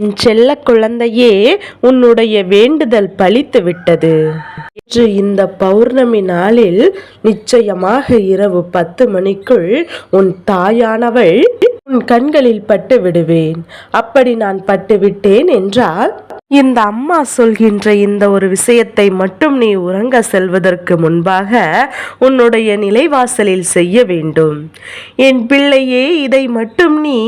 என் செல்ல குழந்தையே உன்னுடைய வேண்டுதல் பலித்து விட்டது இன்று இந்த பௌர்ணமி நாளில் நிச்சயமாக இரவு பத்து மணிக்குள் உன் தாயானவள் உன் கண்களில் பட்டு விடுவேன் அப்படி நான் பட்டு விட்டேன் என்றால் இந்த அம்மா சொல்கின்ற இந்த ஒரு விஷயத்தை மட்டும் நீ உறங்க செல்வதற்கு முன்பாக உன்னுடைய நிலைவாசலில் செய்ய வேண்டும். என் பிள்ளையே இதை மட்டும் நீ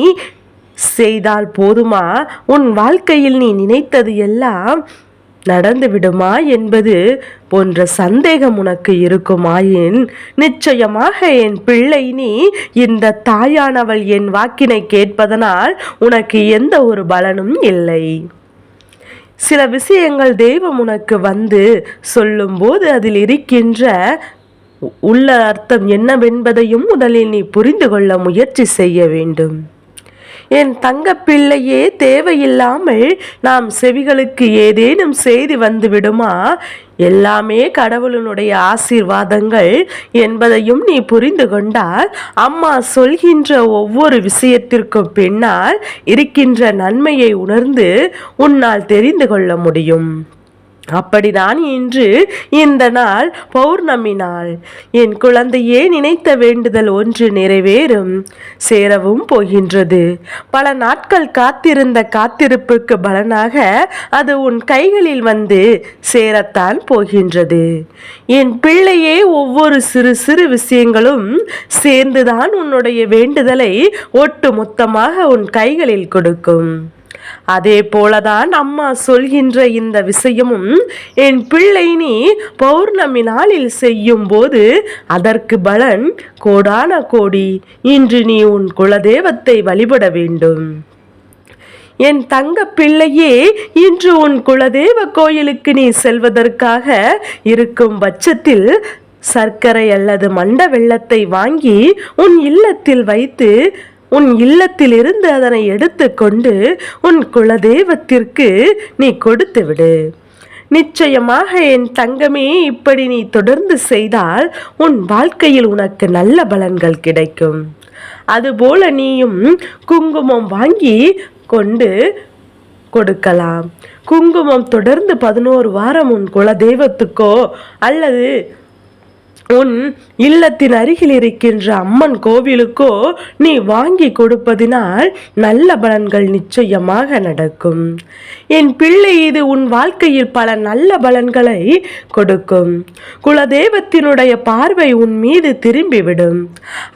செய்தால் போதுமா? உன் வாழ்க்கையில் நீ நினைத்தது எல்லாம் நடந்து விடுமா என்பது போன்ற சந்தேகம் உனக்கு இருக்குமாயின்? நிச்சயமாக என் பிள்ளை நீ இந்த தாயானவள் என் வாக்கினை கேட்பதனால் உனக்கு எந்த ஒரு பலனும் இல்லை. சில விஷயங்கள் தெய்வம் உனக்கு வந்து சொல்லும்போது அதில் இருக்கின்ற உள்ள அர்த்தம் என்னவென்பதையும் முதலில் நீ புரிந்து கொள்ள முயற்சி செய்ய வேண்டும். என் தங்க பிள்ளையே தேவையில்லாமல் நாம் செவிகளுக்கு ஏதேனும் செய்தி வந்துவிடுமா? எல்லாமே கடவுளினுடைய ஆசீர்வாதங்கள் என்பதையும் நீ புரிந்து கொண்டால் அம்மா சொல்கின்ற ஒவ்வொரு விஷயத்திற்கும் பின்னால் இருக்கின்ற நன்மையை உணர்ந்து உன்னால் தெரிந்து கொள்ள முடியும். அப்படிதான் இன்று இந்த நாள் பௌர்ணமி நாள் என் குழந்தையே நினைத்த வேண்டுதல் ஒன்று நிறைவேறும் சேரவும் போகின்றது. பல நாட்கள் காத்திருந்த காத்திருப்புக்கு பலனாக அது உன் கைகளில் வந்து சேரத்தான் போகின்றது. என் பிள்ளையே ஒவ்வொரு சிறு சிறு விஷயங்களும் சேர்ந்துதான் உன்னுடைய வேண்டுதலை ஒட்டு மொத்தமாக உன் கைகளில் கொடுக்கும். அதே போலதான் அம்மா சொல்கின்ற இந்த விஷயமும் என் பிள்ளை நீ பௌர்ணமி நாளில் செய்யும் போது அதற்கு பலன் கோடான கோடி. இன்று நீ உன் குலதெய்வத்தை வழிபட வேண்டும். என் தங்க பிள்ளையே இன்று உன் குலதெய்வ கோயிலுக்கு நீ செல்வதற்காக இருக்கும் பட்சத்தில் சர்க்கரை அல்லது மண்ட வெள்ளத்தை வாங்கி உன் இல்லத்தில் வைத்து உன் இல்லத்திலிருந்து அதனை எடுத்துக்கொண்டு உன் குலதெய்வத்திற்கு நீ கொடுத்து விடு. நிச்சயமாக என் தங்கமே இப்படி நீ தொடர்ந்து செய்தால் உன் வாழ்க்கையில் உனக்கு நல்ல பலன்கள் கிடைக்கும். அதுபோல நீயும் குங்குமம் வாங்கி கொண்டு கொடுக்கலாம். குங்குமம் தொடர்ந்து பதினோரு வாரம் உன் குலதெய்வத்துக்கோ அல்லது உன் இல்லத்தின் அருகில் இருக்கின்ற அம்மன் கோவிலுக்கோ நீ வாங்கி கொடுப்பதினால் நல்ல பலன்கள் நிச்சயமாக நடக்கும். என் பிள்ளை இது உன் வாழ்க்கையில் பல நல்ல பலன்களை கொடுக்கும். குலதெய்வத்தினுடைய பார்வை உன் மீது திரும்பிவிடும்.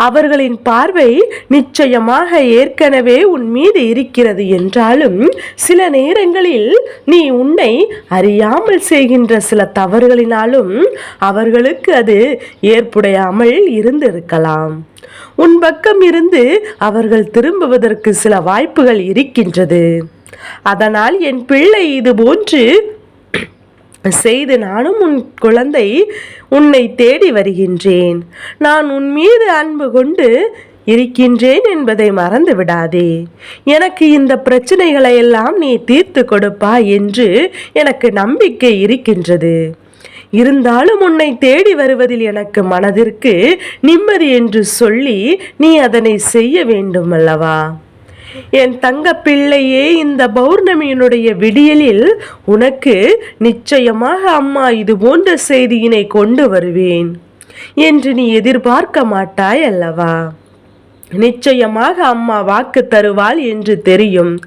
அவர்களின் பார்வை நிச்சயமாக ஏற்கனவே உன் மீது இருக்கிறது என்றாலும் சில நேரங்களில் நீ உன்னை அறியாமல் செய்கின்ற சில தவறுகளினாலும் அவர்களுக்கு அது ஏற்புடையாமல் இருந்திருக்கலாம். உன் பக்கம் இருந்து அவர்கள் திரும்புவதற்கு சில வாய்ப்புகள் இருக்கின்றது. அதனால் என் பிள்ளை இது போன்று செய்து நானும் உன் குழந்தை உன்னை தேடி வருகின்றேன். நான் உன் மீது அன்பு கொண்டு இருக்கின்றேன் என்பதை மறந்து விடாதே. எனக்கு இந்த பிரச்சனைகளை எல்லாம் நீ தீர்த்து கொடுப்பா என்று எனக்கு நம்பிக்கை இருக்கின்றது. இருந்தாலும் உன்னை தேடி வருவதில் எனக்கு மனதிற்கு நிம்மதி என்று சொல்லி நீ அதனை செய்ய வேண்டும் அல்லவா என் தங்க பிள்ளையே இந்த பௌர்ணமியினுடைய விடியலில் உனக்கு நிச்சயமாக அம்மா இது போன்ற செய்தியினை கொண்டு வருவேன் என்று நீ எதிர்பார்க்க மாட்டாய் அல்லவா நிச்சயமாக அம்மா வாக்கு தருவாள் என்று தெரியும்.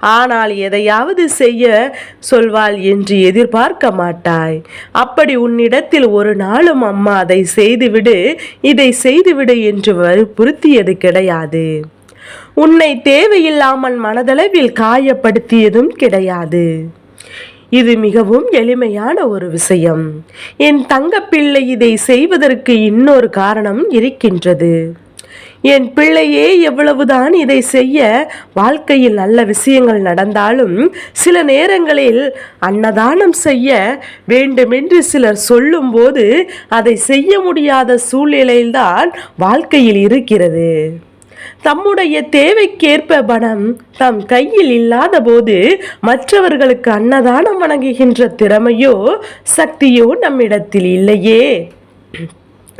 ஆனால் எதையாவது செய்ய சொல்வாள் என்று எதிர்பார்க்க மாட்டாய். அப்படி உன்னிடத்தில் ஒரு நாளும் அம்மா அதை செய்துவிடு இதை செய்துவிடு என்று வற்புறுத்தியது கிடையாது. உன்னை தேவையில்லாமல் மனதளவில் காயப்படுத்தியதும் கிடையாது. இது மிகவும் எளிமையான ஒரு விஷயம். என் தங்கப்பிள்ளை இதை செய்வதற்கு இன்னொரு காரணம் இருக்கின்றது. என் பிள்ளையே எவ்வளவுதான் இதை செய்ய வாழ்க்கையில் நல்ல விஷயங்கள் நடந்தாலும் சில நேரங்களில் அன்னதானம் செய்ய வேண்டுமென்று சிலர் சொல்லும்போது அதை செய்ய முடியாத சூழ்நிலையில்தான் வாழ்க்கையில் இருக்கிறது. தம்முடைய தேவைக்கேற்ப பணம் தம் கையில் இல்லாத போது மற்றவர்களுக்கு அன்னதானம் வணங்குகின்ற திறமையோ சக்தியோ நம்மிடத்தில் இல்லையே.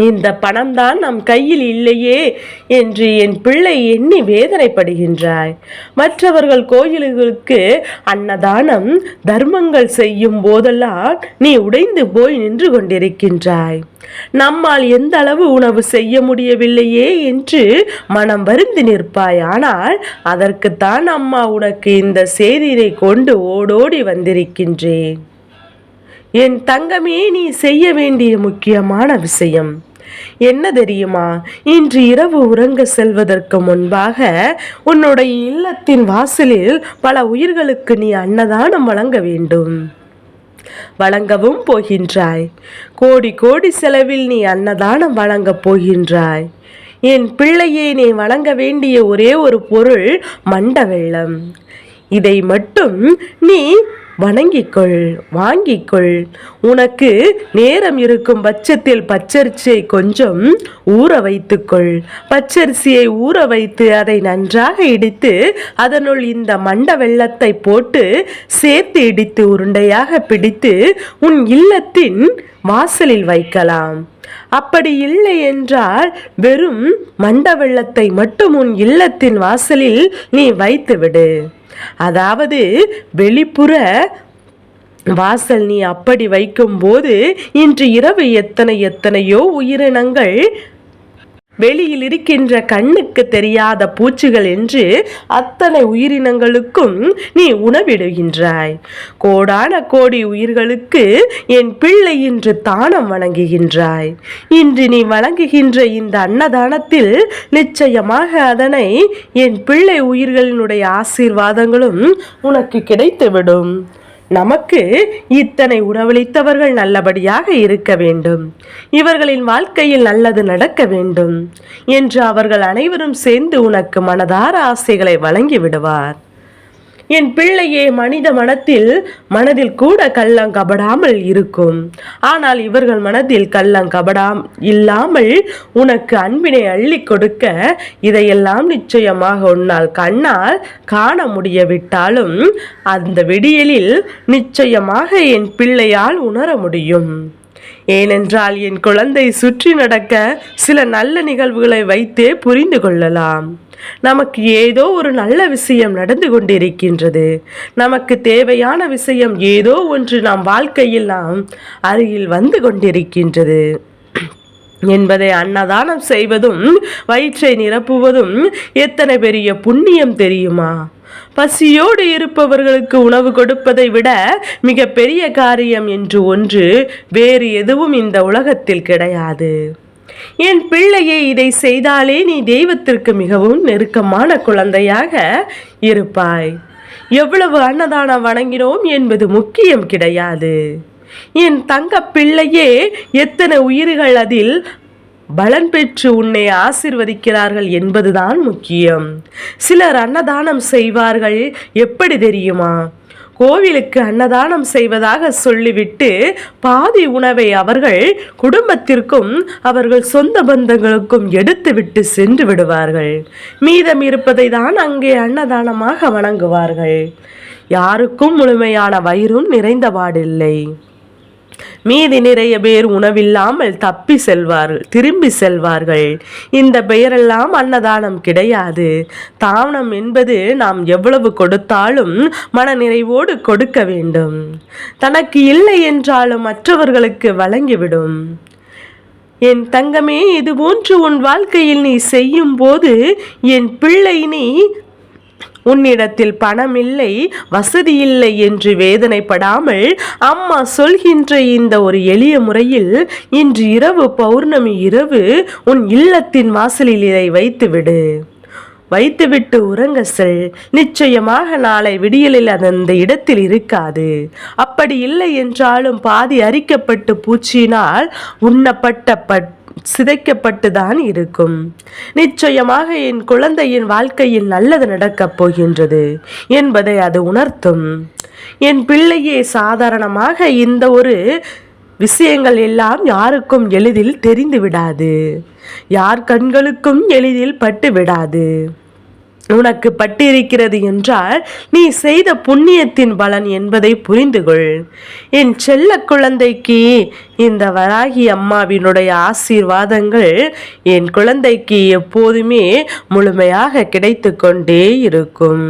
இந்த பணம்தான் நம் கையில் இல்லையே என்று என் பிள்ளை எண்ணி வேதனைப்படுகின்றாய். மற்றவர்கள் கோயில்களுக்கு அன்னதானம் தர்மங்கள் செய்யும் போதெல்லாம் நீ உடைந்து போய் நின்று கொண்டிருக்கின்றாய். நம்மால் எந்த அளவு உணவு செய்ய முடியவில்லையே என்று மனம் வருந்தி நிற்பாய். ஆனால் அதற்குத்தான் அம்மா உனக்கு இந்த செய்தியை கொண்டு ஓடோடி வந்திருக்கின்றேன். என் தங்கமே நீ செய்ய வேண்டிய முக்கியமான விஷயம். என்ன தெரியுமா? இன்று இரவு உறங்க செல்வதற்கு முன்பாக உன்னுடைய இல்லத்தின் வாசலில் பல உயிர்களுக்கு நீ அன்னதானம் வழங்க வேண்டும். வழங்கவும் போகின்றாய். கோடி கோடி செலவில் நீ அன்னதானம் வழங்கப் போகின்றாய். என் பிள்ளையை நீ வழங்க வேண்டிய ஒரே ஒரு பொருள் மண்ட வெள்ளம் இதை மட்டும் நீ வணங்கிக்கொள் வாங்கிக்கொள். உனக்கு நேரம் இருக்கும் பட்சத்தில் பச்சரிசியை கொஞ்சம் ஊற வைத்துக்கொள். பச்சரிசியை ஊற வைத்து அதை நன்றாக இடித்து அதனுள் இந்த மண்ட வெள்ளத்தை போட்டு சேர்த்து இடித்து உருண்டையாக பிடித்து உன் இல்லத்தின் வாசலில் வைக்கலாம். அப்படி இல்லை என்றால் வெறும் மண்ட வெள்ளத்தை மட்டும் உன் இல்லத்தின் வாசலில் நீ வைத்துவிடு. அதாவது வெளிப்புற வாசல் நீ அப்படி வைக்கும்போது இன்று இரவு எத்தனை எத்தனையோ உயிரினங்கள் வெளியில் இருக்கின்ற கண்ணுக்கு தெரியாத பூச்சிகள் என்று அத்தனை உயிரினங்களுக்கும் நீ உணவிடுகின்றாய். கோடான கோடி உயிர்களுக்கு என் பிள்ளை இன்று தானம் வழங்குகின்றாய் இன்று நீ வழங்குகின்ற இந்த அன்னதானத்தில் நிச்சயமாக அதனை என் பிள்ளை உயிர்களினுடைய ஆசீர்வாதங்களும் உனக்கு கிடைத்துவிடும். நமக்கு இத்தனை உணவளித்தவர்கள் நல்லபடியாக இருக்க வேண்டும். இவர்களின் வாழ்க்கையில் நல்லது நடக்க வேண்டும். என்று அவர்கள் அனைவரும் சேர்ந்து உனக்கு மனதார ஆசைகளை வழங்கி விடுவார். என் பிள்ளையே மனித மனத்தில் மனதில் கூட கள்ளம் கபடாமல் இருக்கும். ஆனால் இவர்கள் மனதில் கள்ளம் கபடாம் இல்லாமல் உனக்கு அன்பினை அள்ளி கொடுக்க இதையெல்லாம் நிச்சயமாக உன்னால் கண்ணால் காண முடியவிட்டாலும் அந்த விடியலில் நிச்சயமாக என் பிள்ளையால் உணர முடியும். ஏனென்றால் என் குழந்தை சுற்றி நடக்க சில நல்ல நிகழ்வுகளை வைத்தே புரிந்து கொள்ளலாம். நமக்கு ஏதோ ஒரு நல்ல விஷயம் நடந்து கொண்டிருக்கின்றது. நமக்கு தேவையான விஷயம் ஏதோ ஒன்று நம் வாழ்க்கையில் நாம் அருகில் வந்து கொண்டிருக்கின்றது. என்பதை அன்னதானம் செய்வதும் வயிற்றை நிரப்புவதும் எத்தனை பெரிய புண்ணியம் தெரியுமா? பசியோடு இருப்பவர்களுக்கு உணவு கொடுப்பதை விட மிக பெரிய காரியம் என்று ஒன்று வேறு எதுவும் இந்த உலகத்தில் கிடையாது. என் பிள்ளையை இதை செய்தாலே நீ தெய்வத்திற்கு மிகவும் நெருக்கமான குழந்தையாக இருப்பாய். எவ்வளவு அன்னதானம் வணங்கினோம் என்பது முக்கியம் கிடையாது. என் தங்க பிள்ளையே எத்தனை உயிர்கள் அதில் பலன் பெற்று உன்னை ஆசிர்வதிக்கிறார்கள் என்பதுதான் முக்கியம். சிலர் அன்னதானம் செய்வார்கள் எப்படி தெரியுமா? கோவிலுக்கு அன்னதானம் செய்வதாக சொல்லிவிட்டு பாதி உணவை அவர்கள் குடும்பத்திற்கும் அவர்கள் சொந்த பந்தங்களுக்கும் எடுத்துவிட்டு சென்று விடுவார்கள். மீதம் இருப்பதை தான் அங்கே அன்னதானமாக வணங்குவார்கள். யாருக்கும் முழுமையான வயிறும் நிறைந்தபாடில்லை. மீதி நிறைய பேர் உணவில்லாமல் தப்பி செல்வார்கள் திரும்பி செல்வார்கள். இந்த பெயரெல்லாம் அன்னதானம் கிடையாது. தானம் என்பது நாம் எவ்வளவு கொடுத்தாலும் மன நிறைவோடு கொடுக்க வேண்டும். தனக்கு இல்லை என்றாலும் மற்றவர்களுக்கு வழங்கிவிடும். என் தங்கமே இது போன்று உன் வாழ்க்கையில் நீ செய்யும் போது என் பிள்ளை நீ உன்னிடத்தில் பணமில்லை வசதியில்லை என்று வேதனைப்படாமல் அம்மா சொல்கின்ற இந்த ஒரு எளிய முறையில் இன்று இரவு பௌர்ணமி இரவு உன் இல்லத்தின் வாசலில் இதை வைத்துவிடு. வைத்துவிட்டு உறங்க செல். நிச்சயமாக நாளை விடியலில் அது அந்த இடத்தில் இருக்காது. அப்படி இல்லை என்றாலும் பாதி அரிக்கப்பட்டு பூச்சினால் உண்ணப்பட்ட பட் சிதைக்கப்பட்டுதான் இருக்கும். நிச்சயமாக என் குழந்தையின் வாழ்க்கையில் நல்லது நடக்கப் போகின்றது என்பதை அது உணர்த்தும். என் பிள்ளையே சாதாரணமாக இந்த ஒரு விஷயங்கள் எல்லாம் யாருக்கும் எளிதில் தெரிந்து விடாது. யார் கண்களுக்கும் எளிதில் பட்டு விடாது. உனக்கு பட்டிருக்கிறது என்றால் நீ செய்த புண்ணியத்தின் பலன் என்பதை புரிந்து கொள் என் செல்ல குழந்தைக்கு இந்த வராகி அம்மாவினுடைய ஆசீர்வாதங்கள் என் குழந்தைக்கு எப்போதுமே முழுமையாக கிடைத்து கொண்டே இருக்கும்.